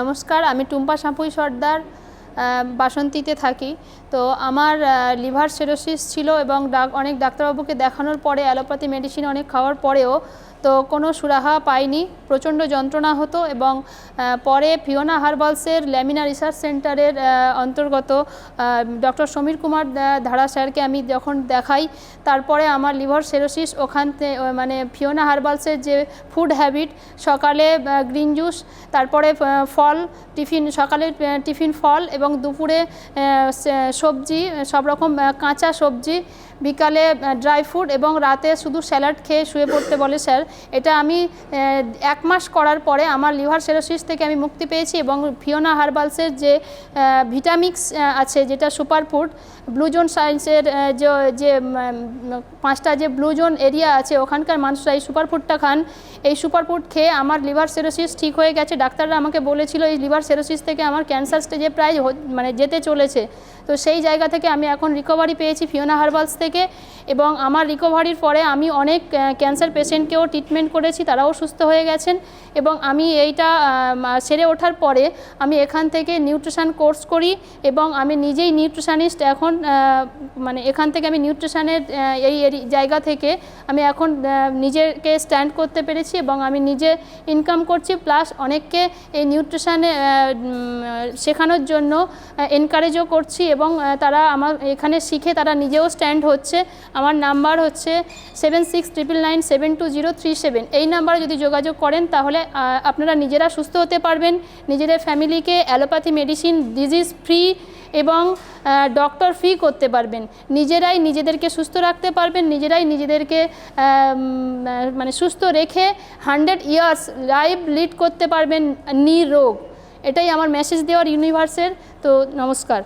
নমস্কার, আমি টুম্পা সাঁপুই সর্দার বাসন্তীতে থাকি। তো আমার লিভার সেরোসিস ছিল এবং অনেক ডাক্তারবাবুকে দেখানোর পরে অ্যালোপ্যাথি মেডিসিন অনেক খাওয়ার পরেও তো কোনো সুরাহা পাইনি প্রচণ্ড যন্ত্রণা হতো এবং পরে ফিওনা হার্বালসের ল্যামিনা রিসার্চ সেন্টারের অন্তর্গত ডক্টর সমীর কুমার ধারা স্যারকে আমি যখন দেখাই, তারপরে আমার লিভার সেরোসিস ওখান মানে ফিওনা হার্বালসের যে ফুড হ্যাবিট, সকালে গ্রিন জুস, তারপরে ফল, টিফিন, সকালে টিফিন ফল এবং দুপুরে সবজি, সব রকম কাঁচা সবজি, বিকালে ড্রাই ফ্রুট এবং রাতে শুধু স্যালাড খেয়ে শুয়ে পড়তে বলে স্যার। এটা আমি এক মাস করার পরে আমার লিভার সেরোসিস থেকে আমি মুক্তি পেয়েছি এবং ফিওনা হার্বালসের যে ভিটামিক্স আছে যেটা সুপার ফুড ব্লুজোন সায়েন্সের যে পাঁচটা যে ব্লুজোন এরিয়া আছে ওখানকার মানুষরা এই সুপার ফুডটা খান। এই সুপার ফুড খেয়ে আমার লিভার সেরোসিস ঠিক হয়ে গেছে। ডাক্তাররা আমাকে বলেছিল এই লিভার সেরোসিস থেকে আমার ক্যান্সার স্টেজে প্রায় মানে যেতে চলেছে। তো সেই জায়গা থেকে আমি এখন রিকভারি পেয়েছি ফিওনা হার্বালস থেকে এবং আমার রিকভারির পরে আমি অনেক ক্যান্সার পেশেন্টকেও ট্রিটমেন্ট করেছি, তারাও সুস্থ হয়ে গেছেন এবং আমি এইটা সেরে ওঠার পরে আমি এখান থেকে নিউট্রিশন কোর্স করি এবং আমি নিজেই নিউট্রিশানিস্ট এখন মানে এখান থেকে আমি নিউট্রিশানের এই জায়গা থেকে আমি এখন নিজেকে স্ট্যান্ড করতে পেরেছি এবং আমি নিজে ইনকাম করছি প্লাস অনেককে এই নিউট্রিশানে শেখানোর জন্য এনকারেজও করছি এবং তারা আমার, এখানে শিখে তারা নিজেও স্ট্যান্ড হচ্ছে। আমার নাম্বার হচ্ছে seven six triple nine seven two zero three seven. এই নাম্বারে যদি যোগাযোগ করেন, তাহলে আপনারা নিজেরা সুস্থ হতে পারবেন। নিজেদের ফ্যামিলিকে অ্যালোপ্যাথি মেডিসিন ডিজিজ ফ্রি এবং ডক্টর ফ্রি করতে পারবেন। নিজেরাই নিজেদেরকে সুস্থ রাখতে পারবেন। নিজেরাই নিজেদেরকে মানে সুস্থ রেখে হান্ড্রেড ইয়ার্স লাইভ লিড করতে পারবেন নি রোগ এটাই আমার মেসেজ দেওয়ার ইউনিভার্সের তো নমস্কার।